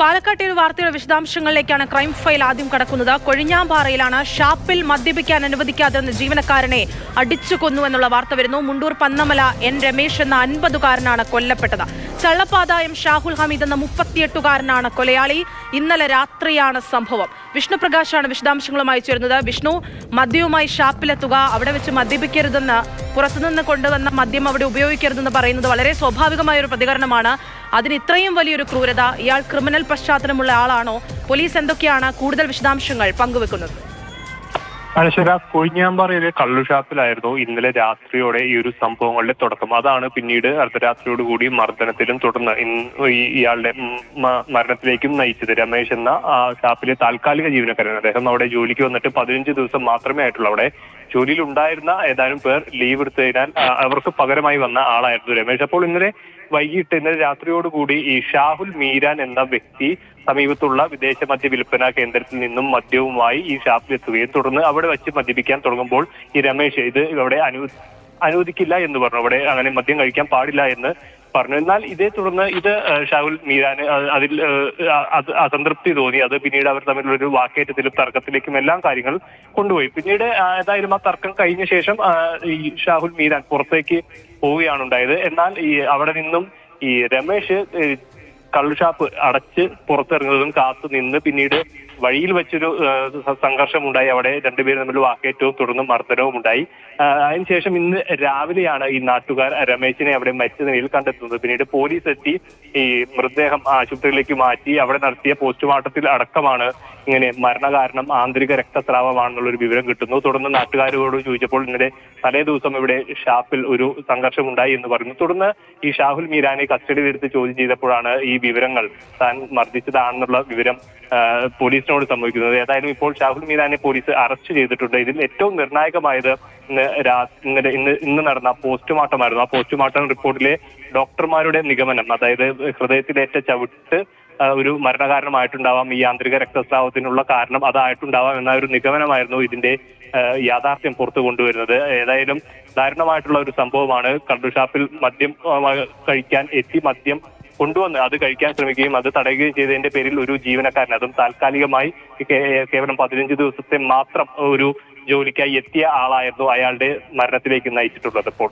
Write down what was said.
പാലക്കാട്ടെ ഒരു വാർത്തയുടെ വിശദാംശങ്ങളിലേക്കാണ് ക്രൈം ഫയൽ ആദ്യം കടക്കുന്നത്. കൊഴിഞ്ഞാമ്പാറയിലാണ് ഷാപ്പിൽ മദ്യപിക്കാൻ അനുവദിക്കാതെ വന്ന ജീവനക്കാരനെ അടിച്ചു കൊന്നു എന്നുള്ള വാർത്ത വരുന്നു. മുണ്ടൂർ പന്നമല എൻ രമേശ് എന്ന അൻപതുകാരനാണ് കൊല്ലപ്പെട്ടത്. ചള്ളപ്പാതായം ഷാഹുൽ ഹമീദ് എന്ന മുപ്പത്തിയെട്ടുകാരനാണ് കൊലയാളി. ഇന്നലെ രാത്രിയാണ് സംഭവം. വിഷ്ണുപ്രകാശാണ് വിശദാംശങ്ങളുമായി ചേരുന്നത്. വിഷ്ണു മദ്യവുമായി ഷാപ്പിലെത്തുക അവിടെ വെച്ച് മദ്യപിക്കരുതെന്ന് പുറത്തുനിന്ന് കൊണ്ടുവന്ന മദ്യം അവിടെ ഉപയോഗിക്കരുതെന്ന് പറയുന്നത് വളരെ സ്വാഭാവികമായ ഒരു പ്രതികരണമാണ്. അതിന് ഇത്രയും വലിയൊരു ക്രൂരത ഇയാൾ ക്രിമിനൽ പശ്ചാത്തലമുള്ള ആളാണോ? പോലീസ് എന്തൊക്കെയാണ് കൂടുതൽ വിശദാംശങ്ങൾ പങ്കുവെക്കുന്നത്? അനശ്വര കൊഴിഞ്ഞാമ്പാറയിലെ കള്ളുഷാപ്പിലായിരുന്നു ഇന്നലെ രാത്രിയോടെ ഈ ഒരു സംഭവങ്ങളുടെ തുടക്കം. അതാണ് പിന്നീട് അർദ്ധരാത്രിയോടുകൂടി മർദ്ദനത്തിലും തുടർന്ന് ഇയാളുടെ മരണത്തിലേക്കും നയിച്ചത്. രമേശ് എന്ന ആ ഷാപ്പിലെ താൽക്കാലിക ജീവനക്കാരൻ അദ്ദേഹം അവിടെ ജോലിക്ക് വന്നിട്ട് പതിനഞ്ച് ദിവസം മാത്രമേ ആയിട്ടുള്ളൂ അവിടെ. ജോലിയിൽ ഉണ്ടായിരുന്ന ഏതാനും പേർ ലീവ് എടുത്തതിനാൽ അവർക്ക് പകരമായി വന്ന ആളായിരുന്നു രമേശ്. അപ്പോൾ ഇന്നലെ വൈകിട്ട് ഇന്നലെ രാത്രിയോടുകൂടി ഈ ഷാഹുൽ മീരാൻ എന്ന വ്യക്തി സമീപത്തുള്ള വിദേശ മദ്യ വിൽപ്പന കേന്ദ്രത്തിൽ നിന്നും മദ്യവുമായി ഈ ഷാപ്പിൽ എത്തുകയും തുടർന്ന് അവിടെ വെച്ച് മദ്യപിക്കാൻ തുടങ്ങുമ്പോൾ ഈ രമേശ് ഇത് ഇവിടെ അനു അനുവദിക്കില്ല എന്ന് പറഞ്ഞു. അവിടെ അങ്ങനെ മദ്യം കഴിക്കാൻ പാടില്ല എന്ന് പറഞ്ഞു. എന്നാൽ ഇതേ തുടർന്ന് ഇത് ഷാഹുൽ മീരാന് അതിൽ അസംതൃപ്തി തോന്നി. അത് പിന്നീട് അവർ ഒരു വാക്കേറ്റത്തിലും തർക്കത്തിലേക്കും എല്ലാം കാര്യങ്ങൾ കൊണ്ടുപോയി. പിന്നീട് ഏതായാലും ആ തർക്കം കഴിഞ്ഞ ശേഷം ഈ ഷാഹുൽ മീരാൻ പുറത്തേക്ക് പോവുകയാണ് ഉണ്ടായത് എന്നാൽ ഈ അവിടെ നിന്നും ഈ രമേശ് കള്ളുഷാപ്പ് അടച്ച് പുറത്തിറങ്ങുന്നതും കാത്തു നിന്ന് പിന്നീട് വഴിയിൽ വെച്ചൊരു സംഘർഷം ഉണ്ടായി അവിടെ രണ്ടുപേരും തമ്മിൽ വാക്കേറ്റവും തുടർന്ന് മർദ്ദനവും ഉണ്ടായി. അതിനുശേഷം ഇന്ന് രാവിലെയാണ് ഈ നാട്ടുകാർ രമേശിനെ അവിടെ മരിച്ച നിലയിൽ കണ്ടെത്തുന്നത്. പിന്നീട് പോലീസ് എത്തി ഈ മൃതദേഹം ആശുപത്രിയിലേക്ക് മാറ്റി അവിടെ നടത്തിയ പോസ്റ്റ്മോർട്ടത്തിൽ അടക്കമാണ് ഇങ്ങനെ മരണകാരണം ആന്തരിക രക്തസ്രാവമാണെന്നുള്ള ഒരു വിവരം കിട്ടുന്നു. തുടർന്ന് നാട്ടുകാരോട് ചോദിച്ചപ്പോൾ ഇന്നലെ തലേ ദിവസം ഇവിടെ ഷാപ്പിൽ ഒരു സംഘർഷം ഉണ്ടായി എന്ന് പറഞ്ഞു. തുടർന്ന് ഈ ഷാഹുൽ മീരാനെ കസ്റ്റഡിയിലെടുത്ത് ചോദ്യം ചെയ്തപ്പോഴാണ് ഈ വിവരങ്ങൾ താൻ മർദ്ദിച്ചതാണെന്നുള്ള വിവരം പോലീസിനോട് സംഭവിക്കുന്നത്. ഏതായാലും ഇപ്പോൾ ഷാഹുൽ മീനാനെ പോലീസ് അറസ്റ്റ് ചെയ്തിട്ടുണ്ട്. ഇതിൽ ഏറ്റവും നിർണായകമായത് ഇന്ന് ഇന്നലെ ഇന്ന് ഇന്ന് നടന്ന പോസ്റ്റ്മോർട്ടമായിരുന്നു. ആ പോസ്റ്റ്മോർട്ടം റിപ്പോർട്ടിലെ ഡോക്ടർമാരുടെ നിഗമനം അതായത് ഹൃദയത്തിലേറ്റ ചവിട്ട് ഒരു മരണകാരണമായിട്ടുണ്ടാവാം ഈ ആന്തരിക രക്തസ്രാവത്തിനുള്ള കാരണം അതായിട്ടുണ്ടാവാം എന്ന ഒരു നിഗമനമായിരുന്നു ഇതിന്റെ യാഥാർത്ഥ്യം പുറത്തു കൊണ്ടുവരുന്നത്. ഏതായാലും ദാരുണമായിട്ടുള്ള ഒരു സംഭവമാണ് കള്ളുഷാപ്പിൽ മദ്യം കഴിക്കാൻ എത്തി മദ്യം കൊണ്ടുവന്ന് അത് കഴിക്കാൻ ശ്രമിക്കുകയും അത് തടയുകയും ചെയ്തതിന്റെ പേരിൽ ഒരു ജീവനക്കാരൻ അതും താൽക്കാലികമായി കേവലം പതിനഞ്ച് ദിവസത്തെ മാത്രം ഒരു ജോലിക്കായി എത്തിയ ആളായിരുന്നു അയാളുടെ മരണത്തിലേക്ക് നയിച്ചിട്ടുള്ളത് ഇപ്പോൾ